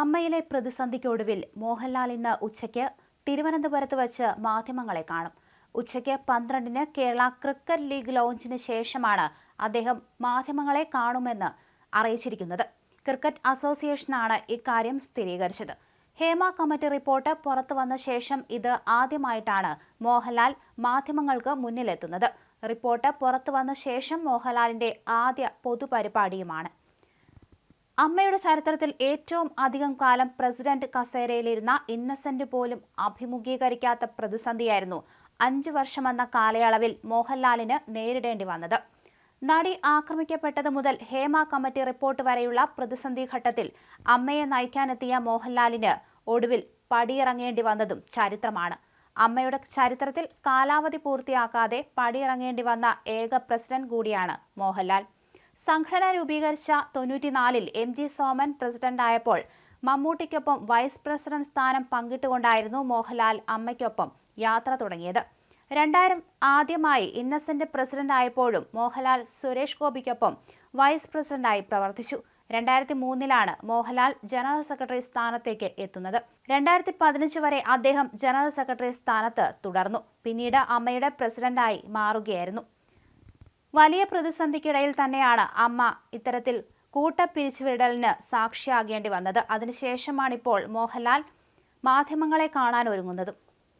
അമ്മയിലെ പ്രതിസന്ധിക്കൊടുവിൽ മോഹൻലാൽ ഇന്ന് ഉച്ചയ്ക്ക് തിരുവനന്തപുരത്ത് വച്ച് മാധ്യമങ്ങളെ കാണും. ഉച്ചയ്ക്ക് പന്ത്രണ്ടിന് കേരള ക്രിക്കറ്റ് ലീഗ് ലോഞ്ചിന് ശേഷമാണ് അദ്ദേഹം മാധ്യമങ്ങളെ കാണുമെന്ന് അറിയിച്ചിരിക്കുന്നത്. ക്രിക്കറ്റ് അസോസിയേഷനാണ് ഇക്കാര്യം സ്ഥിരീകരിച്ചത്. ഹേമ കമ്മിറ്റി റിപ്പോർട്ട് പുറത്തു വന്ന ശേഷം ഇത് ആദ്യമായിട്ടാണ് മോഹൻലാൽ മാധ്യമങ്ങൾക്ക് മുന്നിലെത്തുന്നത്. റിപ്പോർട്ട് പുറത്തു വന്ന ശേഷം മോഹൻലാലിന്റെ ആദ്യ പൊതുപരിപാടിയുമാണ്. അമ്മയുടെ ചരിത്രത്തിൽ ഏറ്റവും അധികം കാലം പ്രസിഡന്റ് കസേരയിലിരുന്ന ഇന്നസെന്റ് പോലും അഭിമുഖീകരിക്കാത്ത പ്രതിസന്ധിയായിരുന്നു അഞ്ചു വർഷമെന്ന കാലയളവിൽ മോഹൻലാലിന് നേരിടേണ്ടി വന്നത്. നടി ആക്രമിക്കപ്പെട്ടത് മുതൽ ഹേമ കമ്മിറ്റി റിപ്പോർട്ട് വരെയുള്ള പ്രതിസന്ധി ഘട്ടത്തിൽ അമ്മയെ നയിക്കാനെത്തിയ മോഹൻലാലിന് ഒടുവിൽ പടിയിറങ്ങേണ്ടി വന്നതും ചരിത്രമാണ്. അമ്മയുടെ ചരിത്രത്തിൽ കാലാവധി പൂർത്തിയാക്കാതെ പടിയിറങ്ങേണ്ടി വന്ന ഏക പ്രസിഡന്റ് കൂടിയാണ് മോഹൻലാൽ. സംഘടന രൂപീകരിച്ച തൊണ്ണൂറ്റിനാലിൽ എം ജി സോമൻ പ്രസിഡന്റായപ്പോൾ മമ്മൂട്ടിക്കൊപ്പം വൈസ് പ്രസിഡന്റ് സ്ഥാനം പങ്കിട്ടുകൊണ്ടായിരുന്നു മോഹൻലാൽ അമ്മയ്ക്കൊപ്പം യാത്ര തുടങ്ങിയത്. രണ്ടായിരം ആദ്യമായി ഇന്നസെന്റ് പ്രസിഡന്റ് ആയപ്പോഴും മോഹൻലാൽ സുരേഷ് ഗോപിക്കൊപ്പം വൈസ് പ്രസിഡന്റായി പ്രവർത്തിച്ചു. രണ്ടായിരത്തി മൂന്നിലാണ് മോഹൻലാൽ ജനറൽ സെക്രട്ടറി സ്ഥാനത്തേക്ക് എത്തുന്നത്. രണ്ടായിരത്തി പതിനഞ്ച് വരെ അദ്ദേഹം ജനറൽ സെക്രട്ടറി സ്ഥാനത്ത് തുടർന്നു. പിന്നീട് അമ്മയുടെ പ്രസിഡന്റായി മാറുകയായിരുന്നു. വലിയ പ്രതിസന്ധിക്കിടയിൽ തന്നെയാണ് അമ്മ ഇത്തരത്തിൽ കൂട്ടപ്പിരിച്ചുവിടലിന് സാക്ഷിയാകേണ്ടി വന്നത്. അതിനുശേഷമാണിപ്പോൾ മോഹൻലാൽ മാധ്യമങ്ങളെ കാണാൻ ഒരുങ്ങുന്നതും.